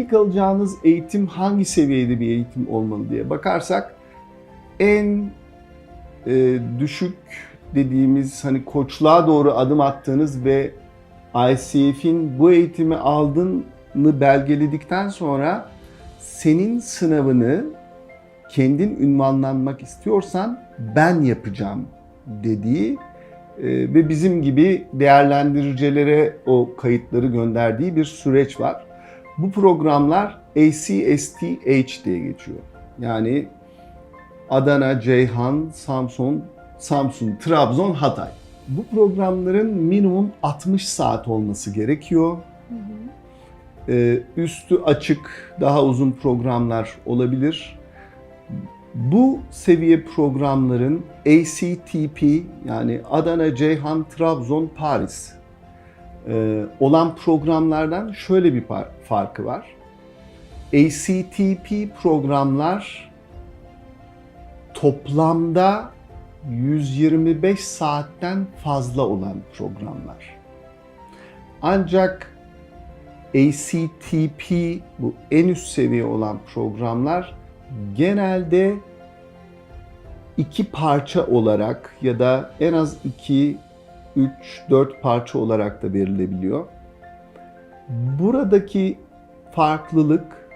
ilk alacağınız eğitim hangi seviyede bir eğitim olmalı diye bakarsak en e, düşük dediğimiz hani koçluğa doğru adım attığınız ve ICF'in bu eğitimi aldığını belgeledikten sonra senin sınavını kendin ünvanlanmak istiyorsan ben yapacağım dediği e, ve bizim gibi değerlendiricilere o kayıtları gönderdiği bir süreç var. Bu programlar ACSTH diye geçiyor. Yani Adana, Ceyhan, Samsun, Samsun, Trabzon, Hatay. Bu programların minimum 60 saat olması gerekiyor. Ee, üstü açık, daha uzun programlar olabilir. Bu seviye programların ACTP yani Adana, Ceyhan, Trabzon, Paris olan programlardan şöyle bir farkı var. ACTP programlar toplamda 125 saatten fazla olan programlar. Ancak ACTP bu en üst seviye olan programlar genelde iki parça olarak ya da en az iki, üç, dört parça olarak da verilebiliyor. Buradaki farklılık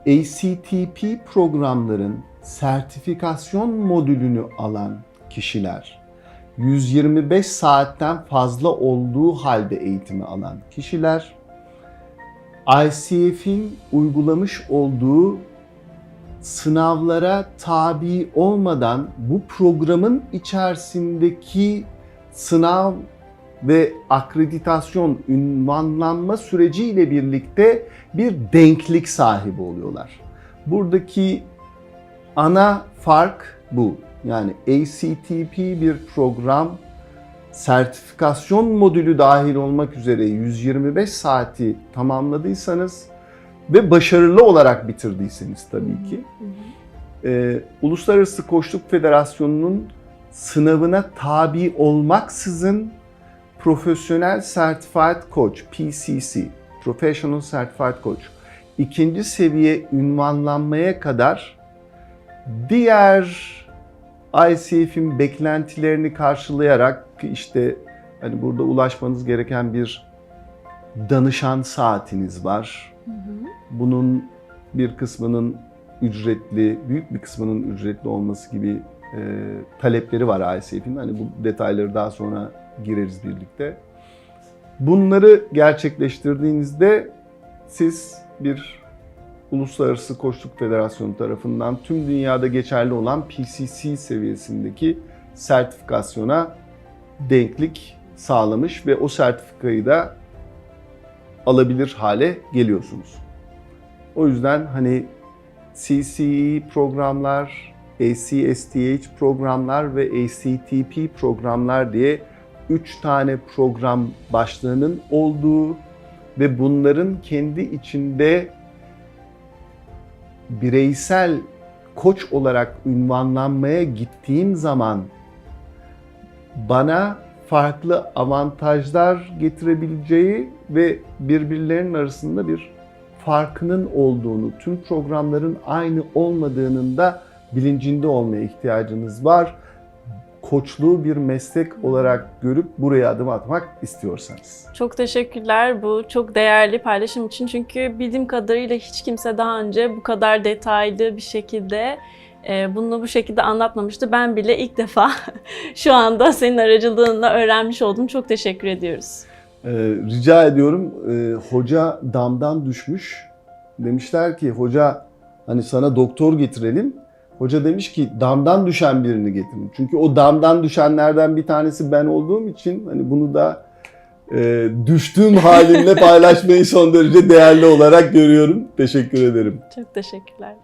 ACTP programların sertifikasyon modülünü alan kişiler, 125 saatten fazla olduğu halde eğitimi alan kişiler, ICF'in uygulamış olduğu sınavlara tabi olmadan bu programın içerisindeki sınav ve akreditasyon, ünvanlanma süreciyle birlikte bir denklik sahibi oluyorlar. Buradaki ana fark bu. Yani ACTP bir program sertifikasyon modülü dahil olmak üzere 125 saati tamamladıysanız ve başarılı olarak bitirdiyseniz tabii ki e, Uluslararası Koçluk Federasyonu'nun sınavına tabi olmaksızın Profesyonel Certified Coach PCC Professional Certified Coach ikinci seviye ünvanlanmaya kadar diğer ICF'in beklentilerini karşılayarak işte hani burada ulaşmanız gereken bir danışan saatiniz var. Bunun bir kısmının ücretli, büyük bir kısmının ücretli olması gibi talepleri var ICF'in. Hani bu detayları daha sonra gireriz birlikte. Bunları gerçekleştirdiğinizde siz bir Uluslararası Koçluk Federasyonu tarafından tüm dünyada geçerli olan PCC seviyesindeki sertifikasyona denklik sağlamış ve o sertifikayı da alabilir hale geliyorsunuz. O yüzden hani CCE programlar, ACSTH programlar ve ACTP programlar diye 3 tane program başlığının olduğu ve bunların kendi içinde bireysel koç olarak ünvanlanmaya gittiğim zaman bana farklı avantajlar getirebileceği ve birbirlerinin arasında bir farkının olduğunu, tüm programların aynı olmadığının da bilincinde olmaya ihtiyacınız var. Koçluğu bir meslek olarak görüp buraya adım atmak istiyorsanız. Çok teşekkürler bu çok değerli paylaşım için. Çünkü bildiğim kadarıyla hiç kimse daha önce bu kadar detaylı bir şekilde e, bunu bu şekilde anlatmamıştı. Ben bile ilk defa şu anda senin aracılığınla öğrenmiş oldum. Çok teşekkür ediyoruz. Ee, rica ediyorum. Ee, hoca damdan düşmüş. Demişler ki hoca hani sana doktor getirelim. Hoca demiş ki damdan düşen birini getirin. Çünkü o damdan düşenlerden bir tanesi ben olduğum için hani bunu da e, düştüğüm halimle paylaşmayı son derece değerli olarak görüyorum. Teşekkür ederim. Çok teşekkürler.